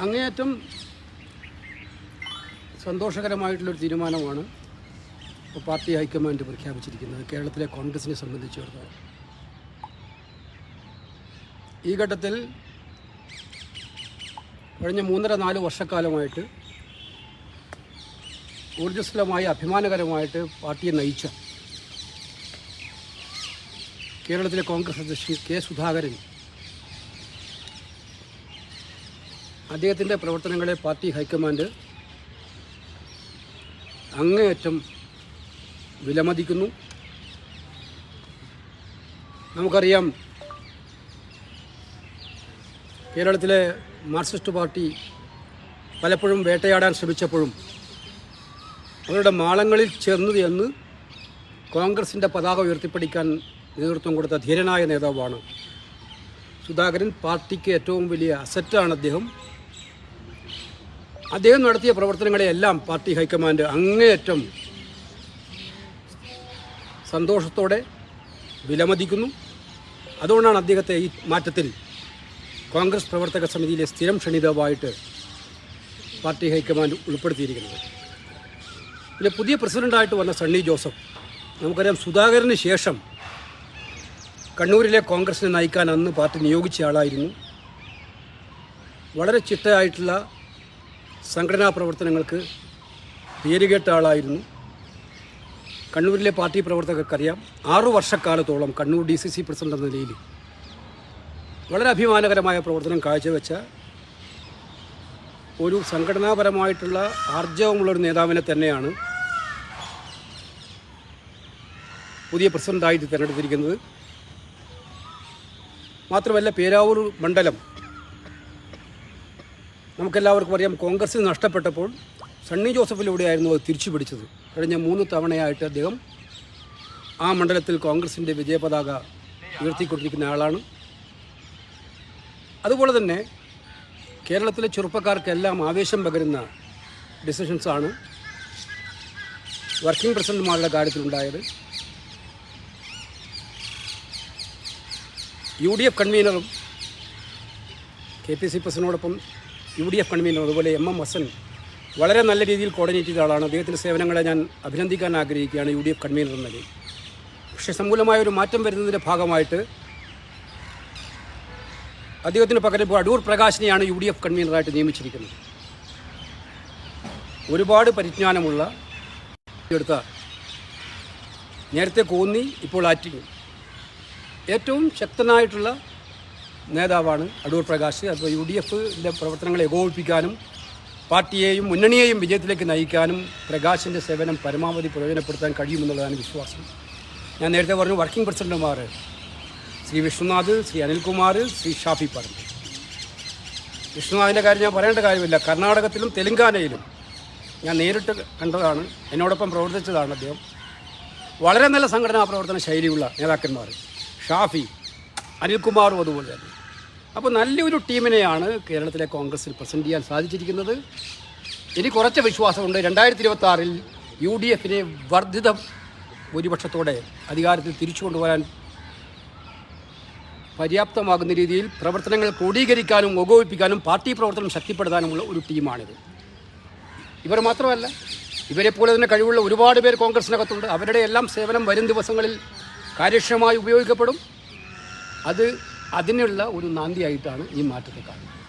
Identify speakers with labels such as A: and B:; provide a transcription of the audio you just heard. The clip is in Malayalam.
A: അങ്ങേയറ്റം സന്തോഷകരമായിട്ടുള്ളൊരു തീരുമാനമാണ് ഇപ്പോൾ പാർട്ടി ഹൈക്കമാൻഡ് പ്രഖ്യാപിച്ചിരിക്കുന്നത് കേരളത്തിലെ കോൺഗ്രസിനെ സംബന്ധിച്ചിടത്തോളം. ഈ ഘട്ടത്തിൽ കഴിഞ്ഞ മൂന്നര നാല് വർഷക്കാലമായിട്ട് ഊർജസ്വലമായി അഭിമാനകരമായിട്ട് പാർട്ടിയെ നയിച്ച കേരളത്തിലെ കോൺഗ്രസ് അധ്യക്ഷൻ കെ സുധാകരൻ അദ്ദേഹത്തിന്റെ പ്രവർത്തനങ്ങളെ പാർട്ടി ഹൈക്കമാൻഡ് അങ്ങേയറ്റം വിലമതിക്കുന്നു. നമുക്കറിയാം കേരളത്തിലെ മാർക്സിസ്റ്റ് പാർട്ടി പലപ്പോഴും വേട്ടയാടാൻ ശ്രമിച്ചപ്പോഴും അവരുടെ മാളങ്ങളിൽ ചേർന്നത് എന്ന് കോൺഗ്രസിന്റെ പതാക ഉയർത്തിപ്പിടിക്കാൻ നേതൃത്വം കൊടുത്ത ധീരനായ നേതാവാണ് സുധാകരൻ. പാർട്ടിക്ക് ഏറ്റവും വലിയ അസറ്റാണ് അദ്ദേഹം. അദ്ദേഹം നടത്തിയ പ്രവർത്തനങ്ങളെയെല്ലാം പാർട്ടി ഹൈക്കമാൻഡ് അങ്ങേയറ്റം സന്തോഷത്തോടെ വിലമതിക്കുന്നു. അതുകൊണ്ടാണ് അദ്ദേഹത്തെ ഈ മാറ്റത്തിൽ കോൺഗ്രസ് പ്രവർത്തക സമിതിയിലെ സ്ഥിരം ക്ഷണിതാവായിട്ട് പാർട്ടി ഹൈക്കമാൻഡ് ഉൾപ്പെടുത്തിയിരിക്കുന്നത്. പിന്നെ പുതിയ പ്രസിഡന്റായിട്ട് വന്ന സണ്ണി ജോസഫ് നമുക്കറിയാം സുധാകരന് ശേഷം കണ്ണൂരിലെ കോൺഗ്രസിനെ നയിക്കാൻ അന്ന് പാർട്ടി നിയോഗിച്ച ആളായിരുന്നു. വളരെ ചിട്ടയായിട്ടുള്ള സംഘടനാ പ്രവർത്തനങ്ങൾക്ക് പേരുകേട്ട ആളായിരുന്നു. കണ്ണൂരിലെ പാർട്ടി പ്രവർത്തകർക്കറിയാം ആറു വർഷക്കാലത്തോളം Kannur D C C president എന്ന നിലയിൽ വളരെ അഭിമാനകരമായ പ്രവർത്തനം കാഴ്ചവെച്ച ഒരു സംഘടനാപരമായിട്ടുള്ള ആർജവമുള്ളൊരു നേതാവിനെ തന്നെയാണ് പുതിയ പ്രസിഡന്റായിട്ട് തിരഞ്ഞെടുത്തിരിക്കുന്നത്. മാത്രമല്ല പേരാവൂർ മണ്ഡലം നമുക്കെല്ലാവർക്കും അറിയാം കോൺഗ്രസ് നഷ്ടപ്പെട്ടപ്പോൾ സണ്ണി ജോസഫിലൂടെയായിരുന്നു അത് തിരിച്ചു പിടിച്ചത് കഴിഞ്ഞ മൂന്ന് തവണയായിട്ട് അദ്ദേഹം ആ മണ്ഡലത്തിൽ കോൺഗ്രസിന്റെ വിജയപതാക ഉയർത്തിക്കൊണ്ടിരിക്കുന്ന ആളാണ്. അതുപോലെ തന്നെ കേരളത്തിലെ ചെറുപ്പക്കാർക്കെല്ലാം ആവേശം പകരുന്ന ഡിസിഷൻസാണ് വർക്കിംഗ് പ്രസിഡന്റുമാരുടെ കാര്യത്തിലുണ്ടായത്. യു ഡി എഫ് കൺവീനറും കെ പി സി പ്രസിഡന്റിനോടൊപ്പം യു ഡി എഫ് കൺവീനർ അതുപോലെ എം എം വസൻ വളരെ നല്ല രീതിയിൽ കോർഡിനേറ്റ് ചെയ്ത ആളാണ്. അദ്ദേഹത്തിന്റെ സേവനങ്ങളെ ഞാൻ അഭിനന്ദിക്കാൻ ആഗ്രഹിക്കുകയാണ് യു ഡി എഫ് കൺവീനർ എന്ന നിലയിൽ. പക്ഷേ സമൂലമായ ഒരു മാറ്റം വരുന്നതിന്റെ ഭാഗമായിട്ട് അദ്ദേഹത്തിന് പകരം ഇപ്പോൾ അടൂർ പ്രകാശിനെയാണ് യു ഡി എഫ് കൺവീനറായിട്ട് നിയമിച്ചിരിക്കുന്നത്. ഒരുപാട് പരിജ്ഞാനമുള്ള എടുത്ത നേരത്തെ കോന്നി ഇപ്പോൾ ആറ്റിങ്ങൽ. ഏറ്റവും ശക്തനായിട്ടുള്ള നേതാവാണ് അടൂർ പ്രകാശ്. അപ്പോൾ യു ഡി എഫിന്റെ പ്രവർത്തനങ്ങളെ ഏകോപിപ്പിക്കാനും പാർട്ടിയെയും മുന്നണിയെയും വിജയത്തിലേക്ക് നയിക്കാനും പ്രകാശിന്റെ സേവനം പരമാവധി പ്രയോജനപ്പെടുത്താൻ കഴിയുമെന്നുള്ളതാണ് വിശ്വാസം. ഞാൻ നേരത്തെ പറഞ്ഞു വർക്കിംഗ് പ്രസിഡന്റുമാർ ശ്രീ വിഷ്ണുനാഥ് ശ്രീ അനിൽകുമാർ ശ്രീ ഷാഫി പറഞ്ഞു വിഷ്ണുനാഥിന്റെ കാര്യം ഞാൻ പറയേണ്ട കാര്യമില്ല. കർണാടകത്തിലും തെലുങ്കാനയിലും ഞാൻ നേരിട്ട് കണ്ടതാണ്. എന്നോടൊപ്പം പ്രവർത്തിച്ചതാണ് അദ്ദേഹം. വളരെ നല്ല സംഘടനാ പ്രവർത്തന ശൈലിയുള്ള നേതാക്കന്മാർ. ഷാഫി അനിൽകുമാറും അതുപോലെ തന്നെ. അപ്പോൾ നല്ലൊരു ടീമിനെയാണ് കേരളത്തിലെ കോൺഗ്രസിൽ പ്രസന്റ് ചെയ്യാൻ സാധിച്ചിരിക്കുന്നത്. ഇനി കുറച്ച് വിശ്വാസമുണ്ട്. രണ്ടായിരത്തി ഇരുപത്തി ആറിൽ യു ഡി എഫിനെ വർദ്ധിത ഭൂരിപക്ഷത്തോടെ അധികാരത്തിൽ തിരിച്ചു കൊണ്ടുവരാൻ പര്യാപ്തമാകുന്ന രീതിയിൽ പ്രവർത്തനങ്ങൾ ക്രോഡീകരിക്കാനും ഏകോപിപ്പിക്കാനും പാർട്ടി പ്രവർത്തനം ശക്തിപ്പെടുത്താനുമുള്ള ഒരു ടീമാണിത്. ഇവർ മാത്രമല്ല ഇവരെ പോലെ തന്നെ കഴിവുള്ള ഒരുപാട് പേർ കോൺഗ്രസിനകത്തുണ്ട്. അവരുടെ എല്ലാം സേവനം വരും ദിവസങ്ങളിൽ കാര്യക്ഷമമായി ഉപയോഗിക്കപ്പെടും. അത് അതിനുള്ള ഒരു നാന്തിയായിട്ടാണ് ഈ മാറ്റത്തെ കാണുന്നത്.